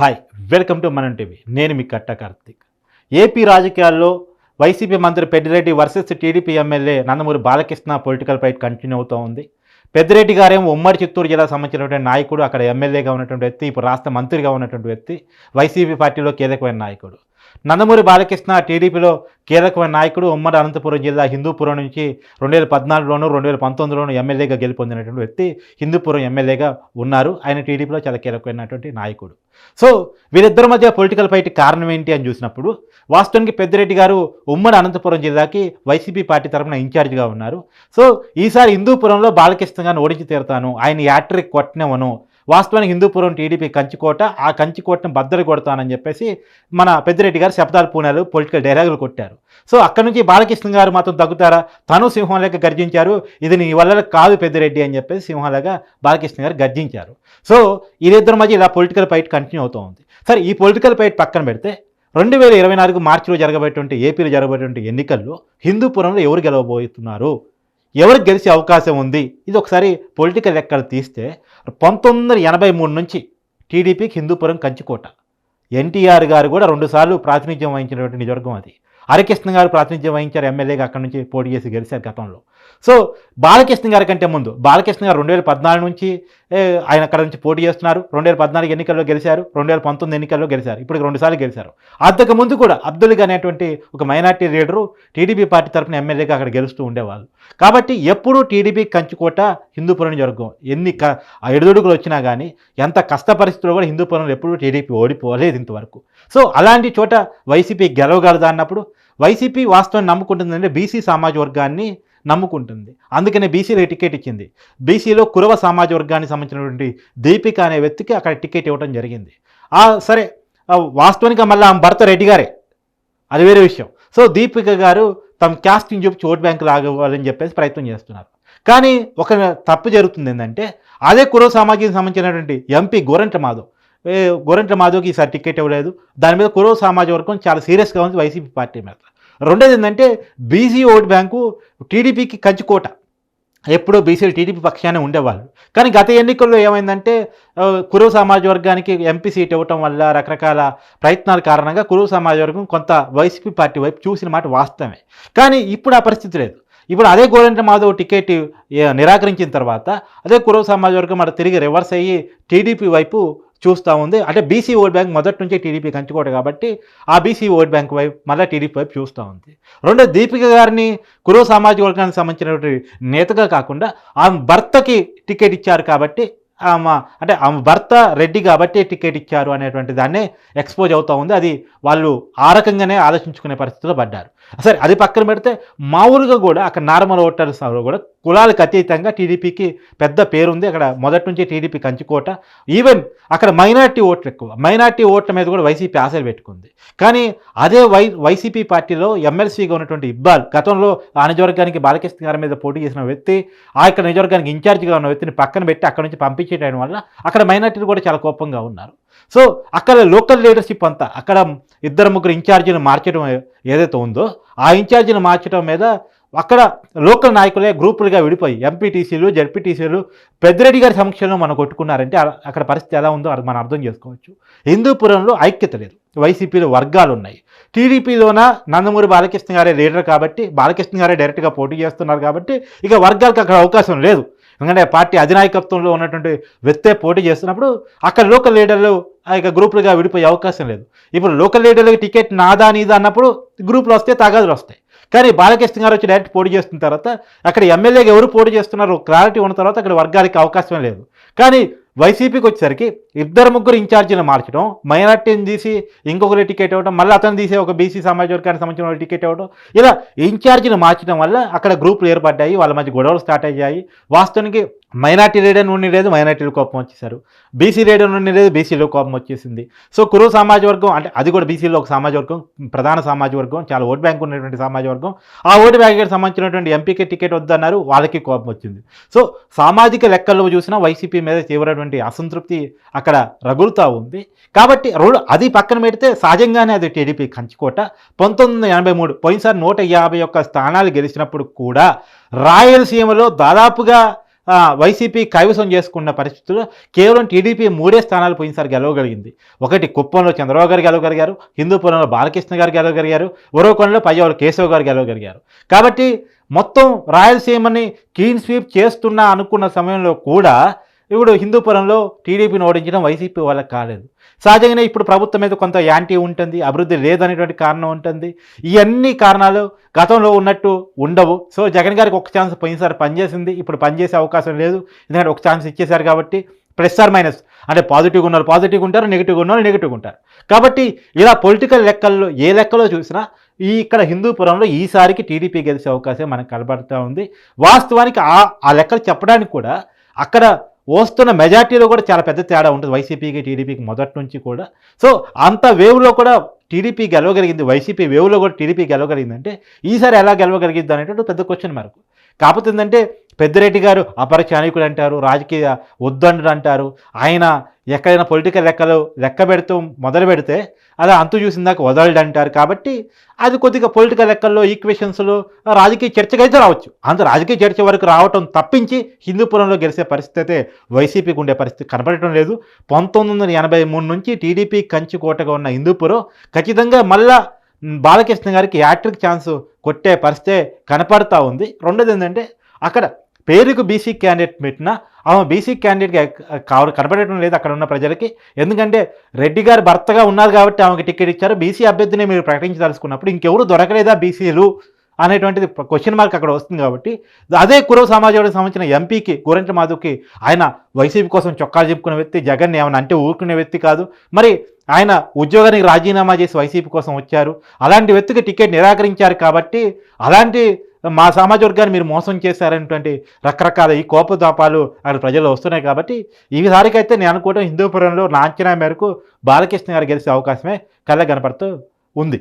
Hi welcome to Manam TV నేను మీ Katta Karthik. AP రాజకీయాల్లో వైసీపీ మంత్రి Peddireddy versus TDP MLA Nandamuri Balakrishna political fight continue అవుతూ ఉంది. పెద్దిరెడ్డి గారేమో ఉమ్మడి చిత్తూరు జిల్లా సంబంధించినటువంటి నాయకుడు అక్కడ ఎమ్మెల్యేగా ఉన్నటువంటి వ్యక్తి ఇప్పుడు రాష్ట్ర మంత్రిగా ఉన్నటువంటి వ్యక్తి వైసీపీ పార్టీలో కీలకమైన నాయకుడు. నందమూరి బాలకృష్ణ టీడీపీలో కీలకమైన నాయకుడు ఉమ్మడి అనంతపురం జిల్లా హిందూపురం నుంచి రెండు వేల పద్నాలుగులోను రెండు వేల పంతొమ్మిదిలోను ఎమ్మెల్యేగా గెలుపొందినటువంటి వ్యక్తి హిందూపురం ఎమ్మెల్యేగా ఉన్నారు. ఆయన టీడీపీలో చాలా కీలకమైనటువంటి నాయకుడు. సో వీరిద్దరి మధ్య పొలిటికల్ ఫైట్ కారణం ఏంటి అని చూసినప్పుడు వాస్తవానికి పెద్దిరెడ్డి గారు ఉమ్మడి అనంతపురం జిల్లాకి వైసీపీ పార్టీ తరఫున ఇన్ఛార్జిగా ఉన్నారు. సో ఈసారి హిందూపురంలో బాలకృష్ణ గారిని ఓడించి తీరుతాను ఆయన యాట్రిక్ కొట్టినవను వాస్తవానికి హిందూపురం టీడీపీ కంచికోట ఆ కంచికోటను బద్దలు కొడతానని చెప్పేసి మన పెద్దిరెడ్డి గారు శబ్దాలు పూనాలు పొలిటికల్ డైలాగులు కొట్టారు. సో అక్కడ నుంచి బాలకృష్ణ గారు మాత్రం తగ్గుతారా? తను సింహం లేక గర్జించారు. ఇది నీ వల్ల కాదు పెద్దిరెడ్డి అని చెప్పేసి సింహంలాగా బాలకృష్ణ గారు గర్జించారు. సో వీరిద్దరి మధ్య ఇలా పొలిటికల్ ఫైట్ కంటిన్యూ అవుతూ ఉంది. సరే ఈ పొలిటికల్ ఫైట్ పక్కన పెడితే రెండు వేల ఇరవై నాలుగు మార్చిలో జరగబోయేటువంటి ఏపీలో జరగబోయేటువంటి ఎన్నికల్లో హిందూపురంలో ఎవరు గెలవబోతున్నారు? ఎవరికి గెలిచే అవకాశం ఉంది? ఇది ఒకసారి పొలిటికల్ లెక్కలు తీస్తే పంతొమ్మిది వందల ఎనభై మూడు నుంచి టీడీపీకి హిందూపురం కంచికోట. ఎన్టీఆర్ గారు కూడా రెండుసార్లు ప్రాతినిధ్యం వహించినటువంటి నిజవర్గం అది. హరికృష్ణ గారు ప్రాతినిధ్యం వహించారు ఎమ్మెల్యేగా అక్కడి నుంచి పోటీ చేసి గెలిచారు గతంలో. సో బాలకృష్ణ గారి కంటే ముందు బాలకృష్ణ గారు రెండు వేల పద్నాలుగు నుంచి ఆయన అక్కడ నుంచి పోటీ చేస్తున్నారు. రెండు వేల పద్నాలుగు ఎన్నికల్లో గెలిచారు. రెండు వేల పంతొమ్మిది ఎన్నికల్లో గెలిచారు. ఇప్పుడు రెండుసార్లు గెలిచారు. అంతకు ముందు కూడా అబ్దుల్గా అనేటువంటి ఒక మైనార్టీ లీడరు టీడీపీ పార్టీ తరఫున ఎమ్మెల్యేగా అక్కడ గెలుస్తూ ఉండేవాళ్ళు. కాబట్టి ఎప్పుడూ టీడీపీ కంచుకోట హిందూపురం జరగం ఎన్ని క ఎడుదొడుగులు వచ్చినా కానీ ఎంత కష్ట పరిస్థితుల్లో కూడా హిందూపురంలో ఎప్పుడూ టీడీపీ ఓడిపోలేదు ఇంతవరకు. సో అలాంటి చోట వైసీపీ గెలవగలదా అన్నప్పుడు? వైసీపీ వాస్తవం నమ్ముకుంటుందంటే బీసీ సమాజ వర్గాన్ని నమ్ముకుంటుంది. అందుకనే బీసీలో టికెట్ ఇచ్చింది. బీసీలో కురవ సమాజ వర్గానికి సంబంధించినటువంటి దీపిక అనే వ్యక్తికి అక్కడ టికెట్ ఇవ్వడం జరిగింది. సరే వాస్తవానికి మళ్ళీ ఆమె భర్త రెడ్డి గారే. అది వేరే విషయం. సో దీపిక గారు తమ క్యాస్టింగ్ చూపి ఓట్ బ్యాంకు లాగవాలని చెప్పేసి ప్రయత్నం చేస్తున్నారు. కానీ ఒక తప్పు జరుగుతుంది ఏంటంటే అదే కురవ సమాజానికి సంబంధించినటువంటి ఎంపీ గోరంట మాధవ్. గోరంట మాధవ్కి ఈసారి టికెట్ ఇవ్వలేదు. దాని మీద కురవ సమాజ వర్గం చాలా సీరియస్గా ఉంది వైసీపీ పార్టీ మీద. రెండోది ఏంటంటే బీసీ ఓట్ బ్యాంకు టీడీపీకి కంచుకోట ఎప్పుడూ బీసీలు టీడీపీ పక్షానే ఉండేవాళ్ళు. కానీ గత ఎన్నికల్లో ఏమైందంటే కురువు సమాజ వర్గానికి ఎంపీ సీట్ ఇవ్వటం వల్ల రకరకాల ప్రయత్నాల కారణంగా కురువ సమాజ వర్గం కొంత వైసీపీ పార్టీ వైపు చూసిన మాట వాస్తవమే. కానీ ఇప్పుడు ఆ పరిస్థితి లేదు. ఇప్పుడు అదే గోరెంట్ల మాధవ్ టికెట్ నిరాకరించిన తర్వాత అదే కురవ సమాజ వర్గం అటు తిరిగి రివర్స్ అయ్యి టీడీపీ వైపు చూస్తూ ఉంది. అంటే బీసీ ఓట్ బ్యాంక్ మొదటి నుంచే టీడీపీ కంచుకోట కాబట్టి ఆ బీసీ ఓట్ బ్యాంక్ వైపు మళ్ళీ టీడీపీ వైపు చూస్తూ ఉంది. రెండో దీపిక గారిని కురవ సామాజిక వర్గానికి సంబంధించినటువంటి నేతగా కాకుండా ఆమె భర్తకి టికెట్ ఇచ్చారు కాబట్టి ఆమె అంటే ఆమె భర్త రెడ్డి కాబట్టి టికెట్ ఇచ్చారు అనేటువంటి దాన్నే ఎక్స్పోజ్ అవుతూ ఉంది. అది వాళ్ళు ఆ రకంగానే ఆలోచించుకునే పరిస్థితిలో పడ్డారు. సరే అది పక్కన పెడితే మామూలుగా కూడా అక్కడ నార్మల్ ఓటర్స్ కూడా కులాలకు అతీతంగా టీడీపీకి పెద్ద పేరుంది. అక్కడ మొదటి నుంచి టీడీపీ కంచుకోట. ఈవెన్ అక్కడ మైనార్టీ ఓట్లు ఎక్కువ. మైనార్టీ ఓట్ల మీద కూడా వైసీపీ ఆశలు పెట్టుకుంది. కానీ అదే వై వైసీపీ పార్టీలో ఎమ్మెల్సీగా ఉన్నటువంటి ఇబ్బాల్ గతంలో ఆ నిజవర్గానికి బాలకృష్ణ గారి మీద పోటీ చేసిన వ్యక్తి ఆ ఇక్కడ నిజవర్గానికి ఇన్ఛార్జిగా ఉన్న వ్యక్తిని పక్కన పెట్టి అక్కడ నుంచి పంపించేయడం వల్ల అక్కడ మైనార్టీలు కూడా చాలా కోపంగా ఉన్నారు. సో అక్కడ లోకల్ లీడర్షిప్ అంతా అక్కడ ఇద్దరు ముగ్గురు ఇన్ఛార్జీని మార్చడం ఏదైతే ఉందో ఆ ఇన్ఛార్జీని మార్చడం మీద అక్కడ లోకల్ నాయకులే గ్రూపులుగా విడిపోయి ఎంపీటీసీలు జడ్పీటీసీలు పెద్దిరెడ్డి గారి సమక్షంలో మనం కొట్టుకున్నారంటే అక్కడ పరిస్థితి ఎలా ఉందో అది మనం అర్థం చేసుకోవచ్చు. హిందూపురంలో ఐక్యత లేదు. వైసీపీలో వర్గాలు ఉన్నాయి. టీడీపీలోన నందమూరి బాలకృష్ణ గారే లీడర్ కాబట్టి బాలకృష్ణ గారే డైరెక్ట్గా పోటీ చేస్తున్నారు కాబట్టి ఇక వర్గాలకు అక్కడ అవకాశం లేదు. ఎందుకంటే పార్టీ అధినాయకత్వంలో ఉన్నటువంటి వ్యక్తే పోటీ చేస్తున్నప్పుడు అక్కడ లోకల్ లీడర్లు ఆ యొక్క గ్రూపులుగా విడిపోయే అవకాశం లేదు. ఇప్పుడు లోకల్ లీడర్లకి టికెట్ నాదా నీదా అన్నప్పుడు గ్రూపులు వస్తే తగాదులు వస్తాయి. కానీ బాలకృష్ణ గారు వచ్చి డైరెక్ట్ పోటీ చేస్తున్న తర్వాత అక్కడ ఎమ్మెల్యేగా ఎవరు పోటీ చేస్తున్నారో క్లారిటీ ఉన్న తర్వాత అక్కడ వర్గాలకి అవకాశం లేదు. కానీ వైసీపీకి వచ్చేసరికి ఇద్దరు ముగ్గురు ఇన్ఛార్జీలు మార్చడం మైనార్టీని తీసి ఇంకొకరి టికెట్ ఇవ్వడం మళ్ళీ అతను తీసే ఒక బీసీ సమాజ వర్గానికి సంబంధించిన టికెట్ ఇవ్వడం ఇలా ఇన్ఛార్జీని మార్చడం వల్ల అక్కడ గ్రూపులు ఏర్పడ్డాయి వాళ్ళ మధ్య గొడవలు స్టార్ట్ అయ్యాయి. వాస్తవానికి మైనార్టీ రేడియో నుండి లేదు మైనార్టీలు కోపం వచ్చేసారు బీసీ రేడియో నుండి లేదు బీసీలో కోపం వచ్చేసింది. సో కురు సమాజ వర్గం అంటే అది కూడా బీసీలో ఒక సమాజ వర్గం ప్రధాన సమాజ వర్గం చాలా ఓట్ బ్యాంక్ ఉన్నటువంటి సమాజ వర్గం. ఆ ఓటు బ్యాంక్కి సంబంధించినటువంటి ఎంపీకి టికెట్ వద్దన్నారు వాళ్ళకి కోపం వచ్చింది. సో సామాజిక లెక్కల్లో చూసినా వైసీపీ మీద తీవ్రటువంటి అసంతృప్తి అక్కడ రగులుతూ ఉంది. కాబట్టి రోడ్డు అది పక్కన పెడితే సహజంగానే అది టీడీపీ కంచుకోట. పంతొమ్మిది వందల ఎనభై మూడు పోయినసారి నూట యాభై ఒక్క స్థానాలు గెలిచినప్పుడు కూడా రాయలసీమలో దాదాపుగా వైసీపీ కైవసం చేసుకున్న పరిస్థితుల్లో కేవలం టీడీపీ మూడే స్థానాలు పోయినసారి గెలవగలిగింది. ఒకటి కుప్పంలో చంద్రబాబు గారు గెలవగలిగారు హిందూపురంలో బాలకృష్ణ గారు గెలవగలిగారు ఉరవకొండలో పయ్యవల కేశవ్ గారు గెలవగలిగారు. కాబట్టి మొత్తం రాయలసీమని క్లీన్ స్వీప్ చేస్తున్నా అనుకున్న సమయంలో కూడా ఇప్పుడు హిందూపురంలో టీడీపీని ఓడించడం వైసీపీ వాళ్ళకి కాలేదు. సహజంగానే ఇప్పుడు ప్రభుత్వం మీద కొంత యాంటీ ఉంటుంది అభివృద్ధి లేదనేటువంటి కారణం ఉంటుంది. ఇవన్నీ కారణాలు గతంలో ఉన్నట్టు ఉండవు. సో జగన్ గారికి ఒక ఛాన్స్ పోయినసారి పనిచేసింది ఇప్పుడు పనిచేసే అవకాశం లేదు. ఎందుకంటే ఒక ఛాన్స్ ఇచ్చేశారు కాబట్టి ప్లస్ ఆర్ మైనస్. అంటే పాజిటివ్ ఉన్నారు పాజిటివ్ ఉంటారు నెగిటివ్ ఉన్న వాళ్ళు ఉంటారు. కాబట్టి ఇలా పొలిటికల్ లెక్కల్లో ఏ లెక్కలో చూసినా ఈ ఇక్కడ హిందూపురంలో ఈసారికి టీడీపీ గెలిచే అవకాశం మనకు కనబడుతూ ఉంది. వాస్తవానికి ఆ ఆ లెక్కలు చెప్పడానికి కూడా అక్కడ వస్తున్న మెజార్టీలో కూడా చాలా పెద్ద తేడా ఉంటుంది వైసీపీకి టీడీపీకి మొదటి నుంచి కూడా. సో అంత వేవ్లో కూడా టీడీపీ గెలవగలిగింది వైసీపీ వేవ్లో కూడా టీడీపీ గెలవగలిగిందంటే ఈసారి ఎలా గెలవగలిగింది అనేటువంటి పెద్ద క్వశ్చన్ మనకు కాకపోతే ఏంటంటే పెద్దిరెడ్డి గారు అపరచానికుడు అంటారు రాజకీయ వద్దండు అంటారు. ఆయన ఎక్కడైనా పొలిటికల్ లెక్కలు లెక్క పెడుతూ మొదలు పెడితే అలా అంతు చూసిందాక వదలడు అంటారు. కాబట్టి అది కొద్దిగా పొలిటికల్ లెక్కల్లో ఈక్వేషన్స్లో రాజకీయ చర్చకైతే రావచ్చు. అంత రాజకీయ చర్చ వరకు రావటం తప్పించి హిందూపురంలో గెలిచే పరిస్థితి అయితే వైసీపీకి ఉండే పరిస్థితి కనపడటం లేదు. పంతొమ్మిది వందల ఎనభై మూడు నుంచి టీడీపీ కంచుకోటగా ఉన్న హిందూపురం ఖచ్చితంగా మళ్ళా బాలకృష్ణ గారికి యాట్రిక్ ఛాన్స్ కొట్టే పరిస్థితే కనపడతా ఉంది. రెండోది ఏంటంటే అక్కడ పేరుకు బీసీ క్యాండిడేట్ పెట్టినా ఆమె బీసీ క్యాండిడేట్ కనబడటం లేదు అక్కడ ఉన్న ప్రజలకి. ఎందుకంటే రెడ్డి గారు భర్తగా ఉన్నారు కాబట్టి ఆమెకి టికెట్ ఇచ్చారు. బీసీ అభ్యర్థిని మీరు ప్రకటించదలుచుకున్నప్పుడు ఇంకెవరు దొరకలేదా బీసీలు అనేటువంటిది క్వశ్చన్ మార్క్ అక్కడ వస్తుంది కాబట్టి. అదే కురవ సమాజానికి సంబంధించిన ఎంపీకి గోరెంట్ల మాధవ్కి ఆయన వైసీపీ కోసం చొక్కాలు చెప్పుకునే వ్యక్తి జగన్ ఏమైనా అంటే ఊరుకునే వ్యక్తి కాదు. మరి ఆయన ఉద్యోగానికి రాజీనామా చేసి వైసీపీ కోసం వచ్చారు. అలాంటి వ్యక్తికి టికెట్ నిరాకరించారు కాబట్టి అలాంటి మా సామాజిక వర్గాన్ని మీరు మోసం చేశారనేటువంటి రకరకాల ఈ కోపతాపాలు అక్కడ ప్రజలు వస్తున్నాయి కాబట్టి ఈసారికైతే నేను అనుకోవడం హిందూపురంలో నా అంచనా మేరకు బాలకృష్ణ గారు గెలిచే అవకాశమే కళ్ళ కనపడుతూ ఉంది.